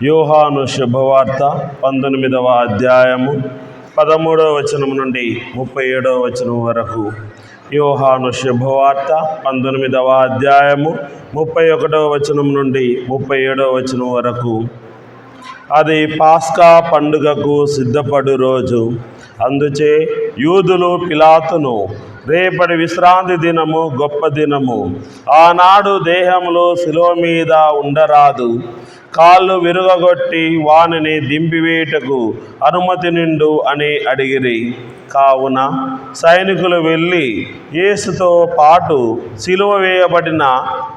యోహాను శుభవార్త పంతొమ్మిదవ అధ్యాయము పదమూడవ వచనం నుండి ముప్పై ఏడవ వచనం వరకు. యోహాను శుభవార్త పంతొమ్మిదవ అధ్యాయము ముప్పై ఒకటవ వచనం నుండి ముప్పై ఏడవ వచనం వరకు. అది పాస్కా పండుగకు సిద్ధపడు రోజు. అందుచే యూదులు పిలాతును రేపటి విశ్రాంతి దినము గొప్ప దినము. ఆనాడు దేహంలో శిలో మీద ఉండరాదు. కాళ్ళు విరుగగొట్టి వానిని దింపివేటకు అనుమతి నిండు అని అడిగిరి. కావున సైనికులు వెళ్ళి యేసుతో పాటు సిలువ వేయబడిన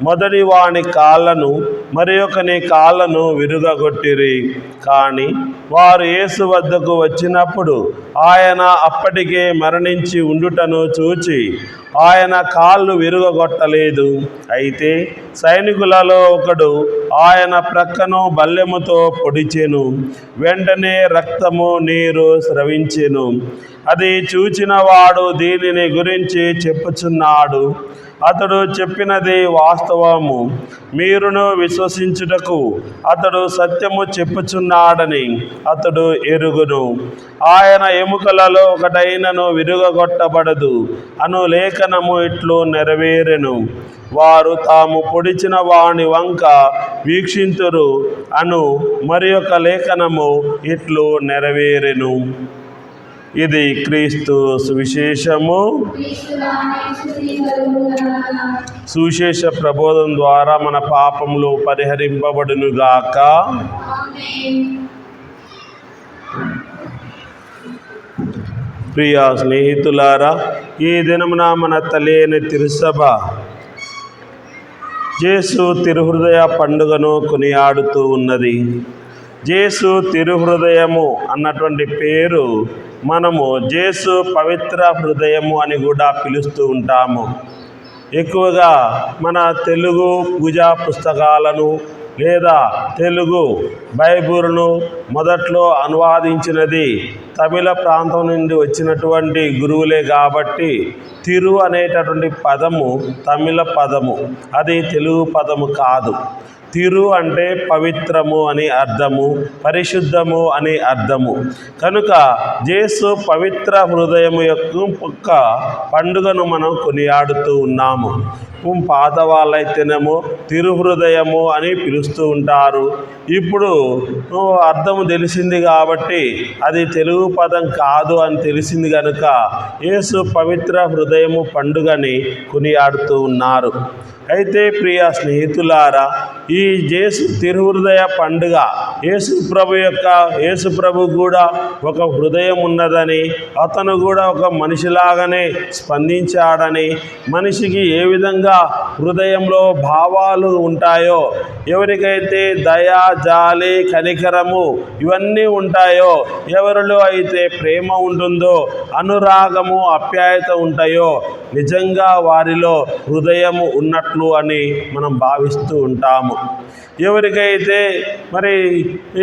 మొదటి వాని కాళ్ళను మరి ఒకని కాళ్ళను విరుగగొట్టిరి. కానీ వారు యేసు వద్దకు వచ్చినప్పుడు ఆయన అప్పటికే మరణించి ఉండుటను చూచి ఆయన కాళ్ళు విరుగగొట్టలేదు. అయితే సైనికులలో ఒకడు ఆయన ప్రక్కను బల్లెముతో పొడిచెను వెంటనే రక్తము నీరు స్రవించెను. అది చూచిన చూచినవాడు దీనిని గురించి చెప్పుచున్నాడు. అతడు చెప్పినది వాస్తవము. మీరును విశ్వసించుటకు అతడు సత్యము చెప్పుచున్నాడని అతడు ఎరుగును. ఆయన ఎముకలలో ఒకటైనను విరుగగొట్టబడదు. అను లేఖనము ఇట్లు నెరవేరెను. వారు తాము పొడిచిన వాని వంక వీక్షింతురు. అను మరి ఒక లేఖనము ఇట్లు నెరవేరెను. ఇది క్రీస్తు సువిశేషము. సువిశేష ప్రబోధం ద్వారా మన పాపములు పరిహరింపబడునుగాక. ప్రియ స్నేహితులారా ఈ దినమున మన తలేని తిరుసభ జేసు తిరుహృదయ పండుగను కొనియాడుతూ ఉన్నది. జేసు తిరుహృదయము అన్నటువంటి పేరు మనము జేసు పవిత్ర హృదయము అని కూడా పిలుస్తూ ఉంటాము. ఎక్కువగా మన తెలుగు పూజా పుస్తకాలను లేదా తెలుగు బైబుల్ను మొదట్లో అనువాదించినది తమిళ ప్రాంతం నుండి వచ్చినటువంటి గురువులే కాబట్టి తిరు అనేటటువంటి పదము తమిళ పదము. అది తెలుగు పదము కాదు. తిరు అంటే పవిత్రము అని అర్థము పరిశుద్ధము అని అర్థము. కనుక జేసు పవిత్ర హృదయము యొక్క పండుగను మనం కొనియాడుతూ ఉన్నాము. పాత వాళ్ళైతేనేమో తిరుహృదయము అని పిలుస్తూ ఉంటారు. ఇప్పుడు అర్థము తెలిసింది కాబట్టి అది తెలుగు పదం కాదు అని తెలిసింది కనుక యేసు పవిత్ర హృదయము పండుగని కొనియాడుతూ ఉన్నారు. అయితే ప్రియ స్నేహితులారా ఈ జేసు తిరుహృదయ పండుగ యేసు ప్రభు యొక్క యేసు ప్రభు కూడా ఒక హృదయం ఉన్నదని అతను కూడా ఒక మనిషిలాగానే స్పందించాడని మనిషికి ఏ విధంగా హృదయంలో భావాలు ఉంటాయో ఎవరికైతే దయ జాలి కనికరము ఇవన్నీ ఉంటాయో ఎవరిలో అయితే ప్రేమ ఉంటుందో అనురాగము అప్యాయత ఉంటాయో నిజంగా వారిలో హృదయము ఉన్నట్లు అని మనం భావిస్తూ ఉంటాము. ఎవరికైతే మరి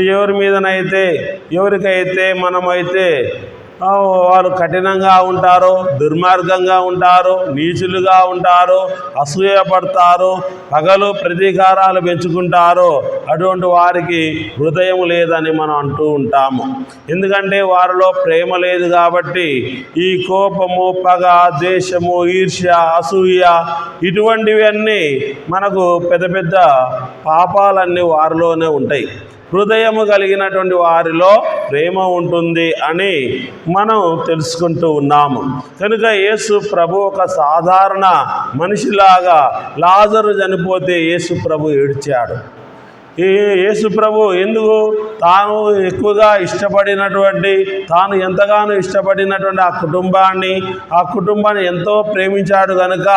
ఎవరి మీదనైతే ఎవరికైతే మనమైతే వారు కఠినంగా ఉంటారు దుర్మార్గంగా ఉంటారు నీచులుగా ఉంటారు అసూయపడతారు పగలు ప్రతీకారాలు పెంచుకుంటారో. అటువంటి వారికి హృదయం లేదని మనం అంటూ ఉంటాము. ఎందుకంటే వారిలో ప్రేమ లేదు కాబట్టి ఈ కోపము పగ ద్వేషము ఈర్ష్య అసూయ ఇటువంటివన్నీ మనకు పెద్ద పెద్ద పాపాలన్నీ వారిలోనే ఉంటాయి. హృదయము కలిగినటువంటి వారిలో ప్రేమ ఉంటుంది అని మనం తెలుసుకుంటూ ఉన్నాము. కనుక యేసు ప్రభు ఒక సాధారణ మనిషిలాగా లాజరు చనిపోతే యేసు ప్రభు ఏడ్చాడు. ఈ యేసు ప్రభు ఎందుకు తాను ఎక్కువగా ఇష్టపడినటువంటి తాను ఎంతగానో ఇష్టపడినటువంటి ఆ కుటుంబాన్ని ఆ కుటుంబాన్ని ఎంతో ప్రేమించాడు కనుక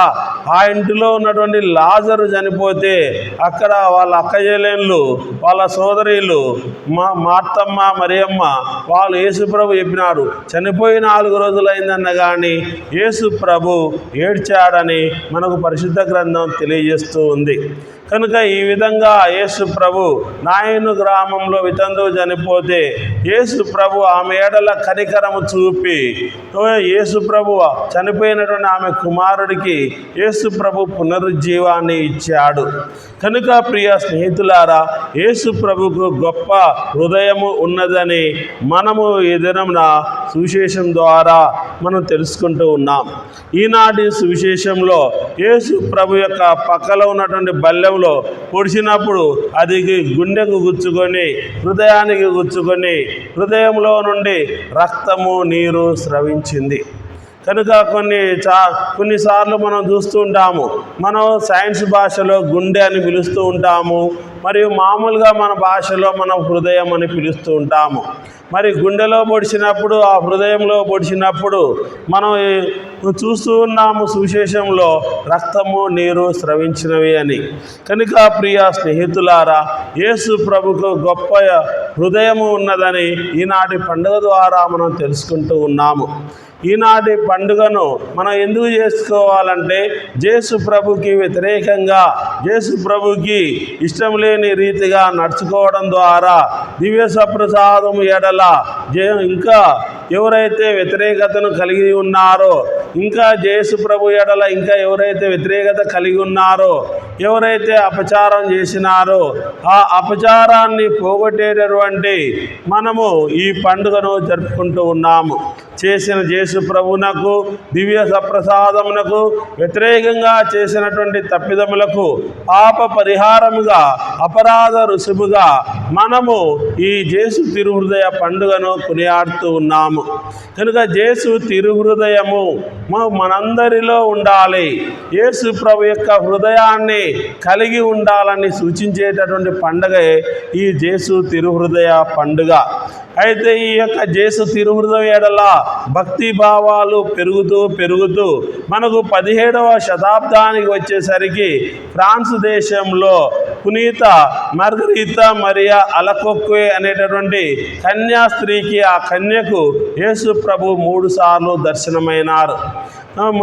ఆ ఇంటిలో ఉన్నటువంటి లాజరు చనిపోతే అక్కడ వాళ్ళ అక్కజలేళ్ళు వాళ్ళ సోదరీలు మా మార్తమ్మ మరియమ్మ వాళ్ళు యేసుప్రభు చెప్పినారు చనిపోయి నాలుగు రోజులైందన్న కానీ యేసుప్రభు ఏడ్చాడని మనకు పరిశుద్ధ గ్రంథం తెలియజేస్తూ ఉంది. కనుక ఈ విధంగా యేసు ప్రభు నాయను గ్రామంలో వితంతు బంధువు చనిపోతే యేసు ప్రభు ఆమె ఏడల కనికరము చూపి యేసు ప్రభు చనిపోయినటువంటి ఆమె కుమారుడికి యేసు ప్రభు పునరుజ్జీవాన్ని ఇచ్చాడు. కనుక ప్రియ స్నేహితులారా యేసు ప్రభుకు గొప్ప హృదయము ఉన్నదని మనము ఈ దినమున సువిశేషం ద్వారా మనం తెలుసుకుంటూ ఉన్నాం. ఈనాటి సువిశేషంలో యేసు ప్రభు యొక్క పక్కలో ఉన్నటువంటి బల్లెంలో పొడిచినప్పుడు అది గుండెకు గుచ్చుకొని హృదయానికి గుచ్చుకొని హృదయంలో నుండి రక్తము నీరు స్రవించింది. కనుక కొన్ని చా కొన్నిసార్లు మనం చూస్తూ ఉంటాము. మనం సైన్స్ భాషలో గుండె అని పిలుస్తూ ఉంటాము. మరియు మామూలుగా మన భాషలో మనం హృదయం అని పిలుస్తూ ఉంటాము. మరి గుండెలో పొడిచినప్పుడు ఆ హృదయంలో పొడిచినప్పుడు మనం చూస్తూ ఉన్నాము సువిశేషంలో రక్తము నీరు స్రవించినవి అని. కనుక ప్రియ స్నేహితులారా యేసు ప్రభుకు గొప్ప హృదయము ఉన్నదని ఈనాటి పండుగ ద్వారా మనం తెలుసుకుంటూ ఉన్నాము. ఈనాటి పండుగను మనం ఎందుకు చేసుకోవాలంటే జేసు ప్రభుకి వ్యతిరేకంగా జేసు ప్రభుకి ఇష్టం లేని రీతిగా నడుచుకోవడం ద్వారా దివ్య సప్రసాదం ఎడల జే ఇంకా ఎవరైతే వ్యతిరేకతను కలిగి ఉన్నారో ఇంకా జేసు ప్రభు ఎడల ఇంకా ఎవరైతే వ్యతిరేకత కలిగి ఉన్నారో ఎవరైతే అపచారం చేసినారో ఆ అపచారాన్ని పోగొట్టేటటువంటి మనము ఈ పండుగను జరుపుకుంటూ ఉన్నాము. చేసిన జేసు ప్రభునకు దివ్య సప్రసాదమునకు వ్యతిరేకంగా చేసినటువంటి తప్పిదములకు పాప పరిహారముగా అపరాధ రుసుముగా మనము ఈ జేసు తిరుహృదయ పండుగను కొనియాడుతూ ఉన్నాము. కనుక జేసు తిరుహృదయము మనందరిలో ఉండాలి. యేసు ప్రభు యొక్క హృదయాన్ని కలిగి ఉండాలని సూచించేటటువంటి పండుగే ఈ జేసు తిరుహృదయ పండుగ. అయితే ఈ యొక్క జేసు తిరుమృతం ఎడల భక్తి భావాలు పెరుగుతూ పెరుగుతూ మనకు పదిహేడవ శతాబ్దానికి వచ్చేసరికి ఫ్రాన్స్ దేశంలో పునీత మార్గరీత మరియా అలకొక్వే అనేటటువంటి కన్యా స్త్రీకి ఆ కన్యకు యేసు ప్రభు మూడు సార్లు దర్శనమైనారు.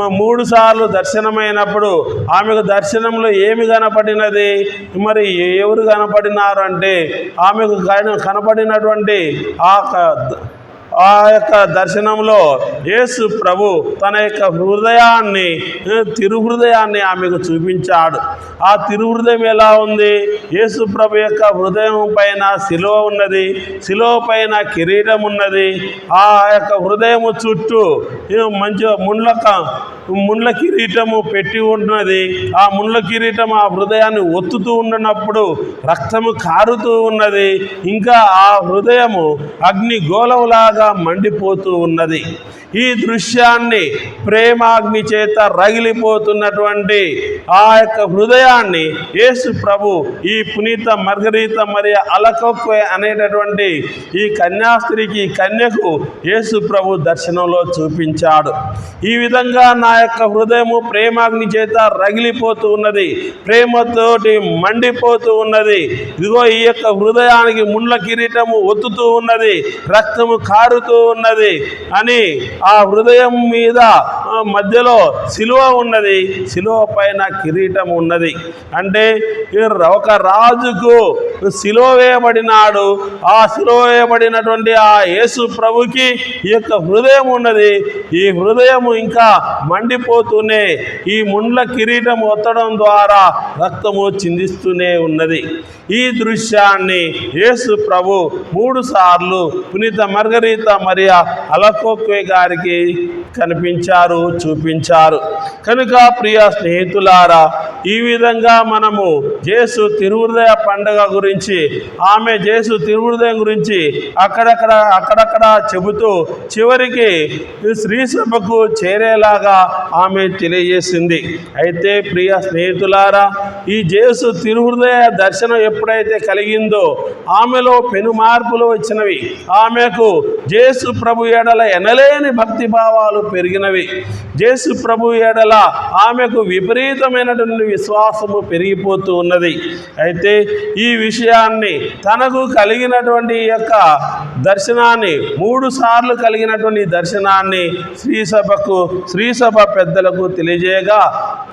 మూడు సార్లు దర్శనమైనప్పుడు ఆమెకు దర్శనంలో ఏమి కనపడినది? మరి ఎవరు కనపడినారు అంటే ఆమెకు కన- కనపడినటువంటి ఆ క- ఆ యొక్క దర్శనంలో యేసు ప్రభు తన యొక్క హృదయాన్ని తిరుహృదయాన్ని ఆమెకు చూపించాడు. ఆ తిరుహృదయం ఎలా ఉంది? యేసు ప్రభు యొక్క హృదయం పైన శిలువ ఉన్నది శిలువ పైన కిరీటం ఉన్నది. ఆ యొక్క హృదయము చుట్టూ మంచి ముండ్లక ముండ్ల కిరీటము పెట్టి ఉన్నది ఆ ముండ్ల కిరీటం ఆ హృదయాన్ని ఒత్తుతూ ఉన్నప్పుడు రక్తము కారుతూ ఉన్నది. ఇంకా ఆ హృదయము అగ్ని గోళంలాగా మండిపోతూ ఉన్నది. ఈ దృశ్యాన్ని ప్రేమాగ్ని చేత రగిలిపోతున్నటువంటి ఆ యొక్క హృదయాన్ని యేసు ప్రభు ఈ పునీత మర్గరీత మరియు అలకొక్వే అనేటటువంటి ఈ కన్యాస్త్రీకి కన్యకు యేసు ప్రభు దర్శనంలో చూపించాడు. ఈ విధంగా నా యొక్క హృదయము ప్రేమాగ్ని చేత రగిలిపోతూ ఉన్నది. ప్రేమతోటి మండిపోతూ ఉన్నది. ఇదిగో ఈ యొక్క హృదయానికి ముండ్ల కిరీటము ఒత్తుతూ ఉన్నది. రక్తము కారుతూ ఉన్నది అని ఆ హృదయం మీద మధ్యలో శిలువ ఉన్నది. శిలువ పైన కిరీటం ఉన్నది. అంటే ఒక రాజుకు శిలువ వేయబడినాడు. ఆ శిలువ వేయబడినటువంటి ఆ యేసు ప్రభుకి ఈ యొక్క హృదయం ఉన్నది. ఈ హృదయం ఇంకా మండిపోతూనే ఈ ముండ్ల కిరీటం ఒత్తడం ద్వారా రక్తము చిందిస్తూనే ఉన్నది. ఈ దృశ్యాన్ని యేసు ప్రభు మూడు సార్లు పునీత మార్గరీత మరియా అలకోక్వే వారికి కనిపించారు చూపించారు. కనుక ప్రియ స్నేహితులారా ఈ విధంగా మనము జేసు తిరుహృదయ పండుగ గురించి ఆమె జేసు తిరుహృదయం గురించి అక్కడక్కడ అక్కడక్కడ చెబుతూ చివరికి శ్రీసభకు చేరేలాగా ఆమె తెలియజేసింది. అయితే ప్రియ స్నేహితులారా ఈ జేసు తిరుహృదయ దర్శనం ఎప్పుడైతే కలిగిందో ఆమెలో పెను మార్పులు వచ్చినవి. ఆమెకు జేసు ప్రభు ఎడల ఎనలేని భక్తిభావాలు పెరిగినవి. జేసు ప్రభు ఎడల ఆమెకు విపరీతమైనటువంటి విశ్వాసము పెరిగిపోతూ ఉన్నది. అయితే ఈ విషయాన్ని తనకు కలిగినటువంటి యొక్క దర్శనాన్ని మూడు సార్లు కలిగినటువంటి దర్శనాన్ని శ్రీసభకు శ్రీసభ పెద్దలకు తెలియజేయగా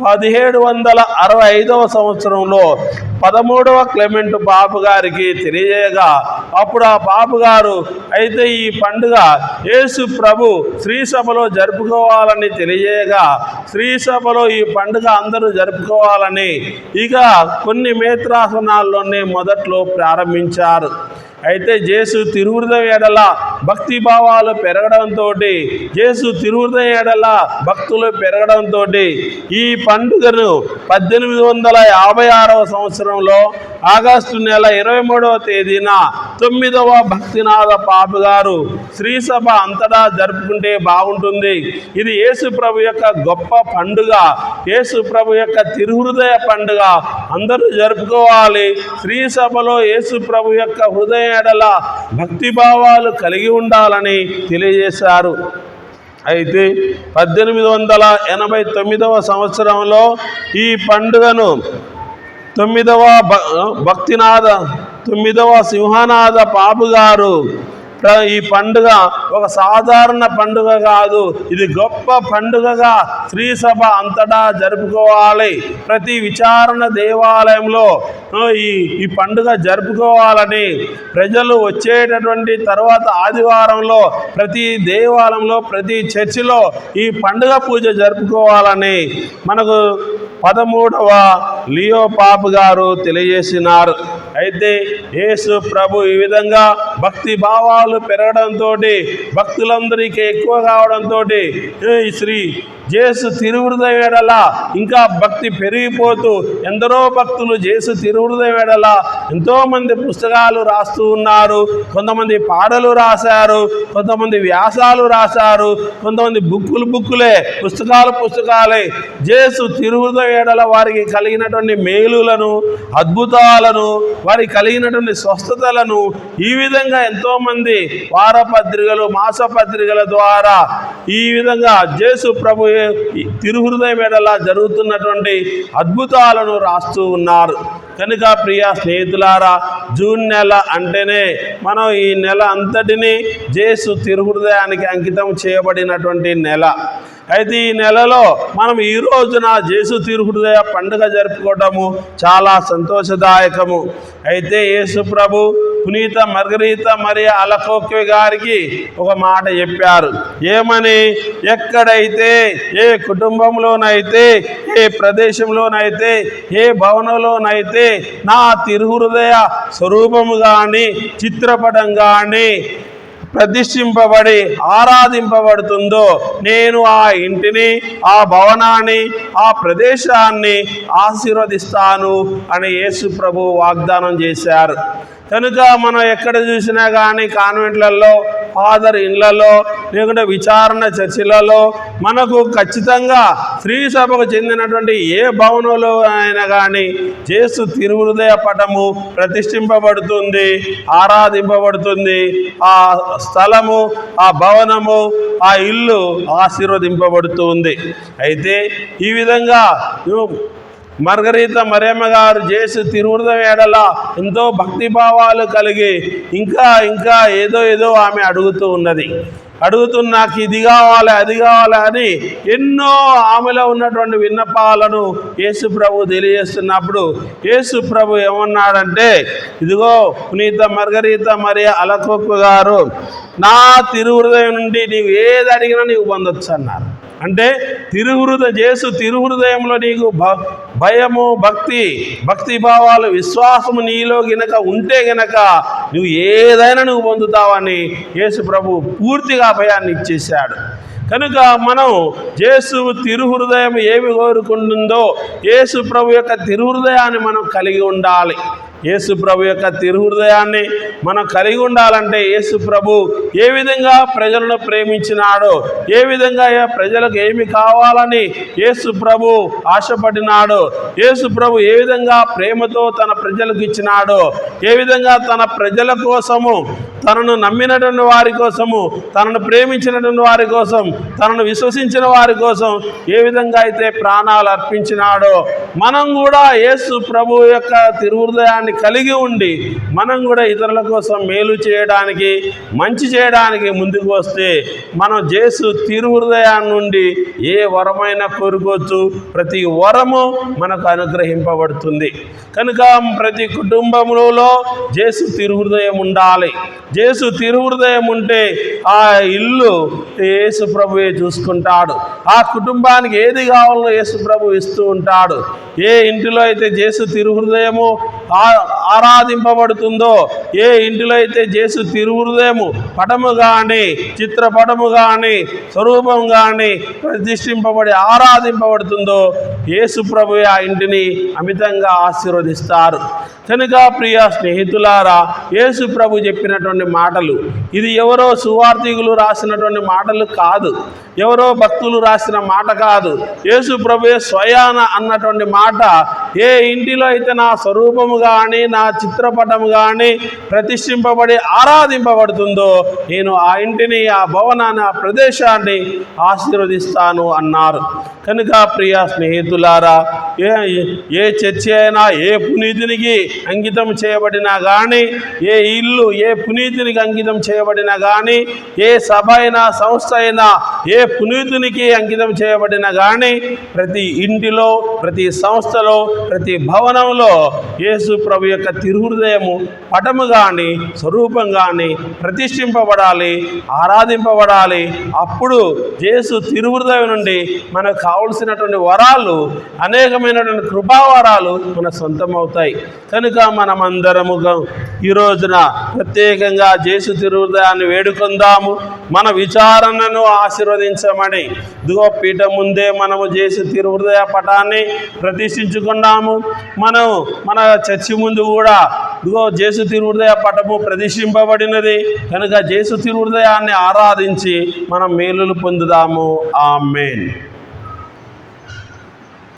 పదిహేడు వందల అరవై ఐదవ సంవత్సరంలో పదమూడవ క్లెమెంట్ బాబు గారికి తెలియజేయగా అప్పుడు ఆ బాబు గారు అయితే ఈ పండుగ యేసు ప్రభు శ్రీసభలో జరుపుకోవాలని తెలియగా శ్రీసభలో ఈ పండుగ అందరూ జరుపుకోవాలని ఇక కొన్ని మేత్రాసనాల్లోనే మొదట్లో ప్రారంభించారు. అయితే జేసు తిరుహృదయం ఎడల భక్తి భావాలు పెరగడంతో జేసు తిరుహృదయం ఎడల భక్తులు పెరగడంతో ఈ పండుగను పద్దెనిమిది వందల యాభై ఆరవ సంవత్సరంలో ఆగస్టు నెల ఇరవై మూడవ తేదీన తొమ్మిదవ భక్తినాథ పాప గారు శ్రీసభ అంతటా జరుపుకుంటే బాగుంటుంది. ఇది యేసు ప్రభు యొక్క గొప్ప పండుగ. యేసు ప్రభు యొక్క తిరుహృదయ పండుగ. అందరూ జరుపుకోవాలి. శ్రీసభలో యేసు ప్రభు యొక్క హృదయ ఎడల భక్తిభావాలు కలిగి ఉండాలని తెలియజేశారు. అయితే పద్దెనిమిది వందల ఎనభై తొమ్మిదవ సంవత్సరంలో ఈ పండుగను తొమ్మిదవ భక్తినాథ తొమ్మిదవ సింహనాథ పాపు గారు ఈ పండుగ ఒక సాధారణ పండుగ కాదు. ఇది గొప్ప పండుగగా స్త్రీ సభ అంతటా జరుపుకోవాలి. ప్రతి విచారణ దేవాలయంలో ఈ ఈ పండుగ జరుపుకోవాలని ప్రజలు వచ్చేటటువంటి తర్వాత ఆదివారంలో ప్రతి దేవాలయంలో ప్రతి చర్చిలో ఈ పండుగ పూజ జరుపుకోవాలని మనకు పదమూడవ లియో పాప్ గారు తెలియజేసినారు. అయితే యేసు ప్రభు ఈ విధంగా భక్తి భావాలు పెరగడంతో భక్తులందరికీ ఎక్కువ కావడంతో శ్రీ జేసు తిరుహృదయం వేడల ఇంకా భక్తి పెరిగిపోతూ ఎందరో భక్తులు జేసు తిరుహృదయం ఎంతోమంది పుస్తకాలు రాస్తూ ఉన్నారు. కొంతమంది పాటలు రాశారు. కొంతమంది వ్యాసాలు రాశారు. కొంతమంది బుక్కులు బుక్కులే పుస్తకాలు పుస్తకాలే. జేసు తిరుహృదయం వేడల వారికి కలిగినటువంటి మేలులను అద్భుతాలను వారికి కలిగినటువంటి స్వస్థతలను ఈ విధంగా ఎంతోమంది వారపత్రికలు మాసపత్రికల ద్వారా ఈ విధంగా జేసు ప్రభు తిరుహృదయం ఎడల జరుగుతున్నటువంటి అద్భుతాలను రాస్తూ ఉన్నారు. కనుక ప్రియ స్నేహితులారా జూన్ నెల అంటేనే మనం ఈ నెల అంతటిని జేసు తిరుహృదయానికి అంకితం చేయబడినటువంటి నెల. అయితే ఈ నెలలో మనం ఈ రోజున జేసు తిరుహృదయ పండుగ జరుపుకోవటము చాలా సంతోషదాయకము. అయితే యేసు ప్రభు పునీత మర్గరీత మరియు అలకోక్య గారికి ఒక మాట చెప్పారు. ఏమని? ఎక్కడైతే ఏ కుటుంబంలోనైతే ఏ ప్రదేశంలోనైతే ఏ భవనంలోనైతే నా తిరుహృదయ స్వరూపము కానీ చిత్రపటం కానీ ప్రతిష్ఠింపబడి ఆరాధింపబడుతుందో నేను ఆ ఇంటిని ఆ భవనాన్ని ఆ ప్రదేశాన్ని ఆశీర్వదిస్తాను అని యేసు ప్రభు వాగ్దానం చేశారు. కనుక మనం ఎక్కడ చూసినా కానీ కాన్వెంట్లలో ఫాదర్ ఇండ్లలో లేకుంటే విచారణ చర్చిలలో మనకు ఖచ్చితంగా స్త్రీ సభకు చెందినటువంటి ఏ భవనంలో అయినా కానీ చేస్తూ తిరుహృదయ పటము ప్రతిష్ఠింపబడుతుంది ఆరాధింపబడుతుంది. ఆ స్థలము ఆ భవనము ఆ ఇల్లు ఆశీర్వదింపబడుతుంది. అయితే ఈ విధంగా మార్గరీత మరేమ గారు చేసి తిరువృతం ఏడల ఎంతో భక్తిభావాలు కలిగి ఇంకా ఇంకా ఏదో ఏదో ఆమె అడుగుతూ ఉన్నది. అడుగుతూ నాకు ఇది కావాలి అది కావాలి అని ఎన్నో ఆమెలో ఉన్నటువంటి విన్నపాలను యేసు ప్రభు తెలియజేస్తున్నప్పుడు యేసు ప్రభు ఏమన్నాడంటే ఇదిగో పునీత మర్గరీత మరి అలకొక్కు గారు నా తిరుహృదయం నుండి నీవు ఏది అడిగినా నీవు పొందొచ్చు అన్నారు. అంటే తిరుహృద చేసు తిరుహృదయంలో నీకు భ భయము భక్తి భక్తి భావాలు విశ్వాసము నీలో గినక ఉంటే గనక నువ్వు ఏదైనా నువ్వు పొందుతావని యేసు ప్రభు పూర్తిగా భయాన్ని ఇచ్చేశాడు. కనుక మనం యేసు తిరుహృదయం ఏమి కోరుకుంటుందో యేసు ప్రభు యొక్క తిరుహృదయాన్ని మనం కలిగి ఉండాలి. యేసు ప్రభు యొక్క తిరుహృదయాన్ని మనం కలిగి ఉండాలంటే యేసు ప్రభు ఏ విధంగా ప్రజలను ప్రేమించినాడో ఏ విధంగా ప్రజలకు ఏమి కావాలని యేసు ప్రభు ఆశపడినాడో యేసు ప్రభు ఏ విధంగా ప్రేమతో తన ప్రజలకు ఇచ్చినాడో ఏ విధంగా తన ప్రజల కోసము తనను నమ్మినటువంటి వారి కోసము తనను ప్రేమించినటువంటి వారి కోసం తనను విశ్వసించిన వారి కోసం ఏ విధంగా అయితే ప్రాణాలు అర్పించినాడో మనం కూడా యేసు ప్రభు యొక్క తిరుహృదయాన్ని కలిగి ఉండి మనం కూడా ఇతరుల కోసం మేలు చేయడానికి మంచి చేయడానికి ముందుకు వస్తే మనం జేసు తిరుహృదయాన్ని నుండి ఏ వరమైనా కోరుకోవచ్చు. ప్రతి వరము మనకు అనుగ్రహింపబడుతుంది. కనుక ప్రతి కుటుంబంలో జేసు తిరుహృదయం ఉండాలి. జేసు తిరుహృదయం ఉంటే ఆ ఇల్లు యేసు ప్రభువే చూసుకుంటాడు. ఆ కుటుంబానికి ఏది కావాలో యేసు ప్రభు ఇస్తూ ఉంటాడు. ఏ ఇంటిలో అయితే జేసు తిరుహృదయము ఆరాధింపబడుతుందో? ఏ ఇంటిలో అయితే జేసు తిరుహృదయము పటము కానీ చిత్రపటము కానీ స్వరూపం కానీ ప్రతిష్ఠింపబడి ఆరాధింపబడుతుందో యేసు ప్రభు ఆ ఇంటిని అమితంగా ఆశీర్వదిస్తారు. కనుక ప్రియ స్నేహితులారా యేసు ప్రభు చెప్పినటువంటి మాటలు ఇది ఎవరో సువార్థికులు రాసినటువంటి మాటలు కాదు. ఎవరో భక్తులు రాసిన మాట కాదు. యేసు ప్రభువే స్వయాన అన్నటువంటి మాట ఏ ఇంటిలో అయితే నా స్వరూపము కానీ నా చిత్రపటము కానీ ప్రతిష్ఠింపబడి ఆరాధింపబడుతుందో నేను ఆ ఇంటిని ఆ భవనాన్ని ఆ ప్రదేశాన్ని ఆశీర్వదిస్తాను అన్నారు. కనుక ప్రియ స్నేహితులారా ఏ ఏ చర్చ అయినా ఏ పునీతినికి అంకితం చేయబడినా కానీ ఏ ఇల్లు ఏ పునీతినికి అంకితం చేయబడినా కానీ ఏ సభ అయినా సంస్థ అయినా ఏ పునీతునికి అంకితం చేయబడినా కానీ ప్రతి ఇంటిలో ప్రతి సంస్థలో ప్రతి భవనంలో యేసు ప్రభు యొక్క తిరుహృదయము పటము కానీ స్వరూపం కానీ ప్రతిష్ఠింపబడాలి ఆరాధింపబడాలి. అప్పుడు యేసు తిరుహృదయం నుండి మనకు కావలసినటువంటి వరాలు అనేకమైనటువంటి కృపావరాలు మన సొంతం అవుతాయి కనుక మనమందరము ఈ రోజున ప్రత్యేకంగా జేసు తిరుహృదయాన్ని వేడుకుందాము. మన విచారణను ఆశీర్వదించమని దిగో పీఠ ముందే మనము జేసు తిరుహృదయ పటాన్ని ప్రతిష్ఠించుకున్నాము. మనం మన చర్చి ముందు కూడా ఇదిగో జేసు తిరుహృదయ పటము ప్రతిష్ఠింపబడినది. కనుక జేసు తిరుహృదయాన్ని ఆరాధించి మనం మేలులు పొందుదాము. ఆమెన్.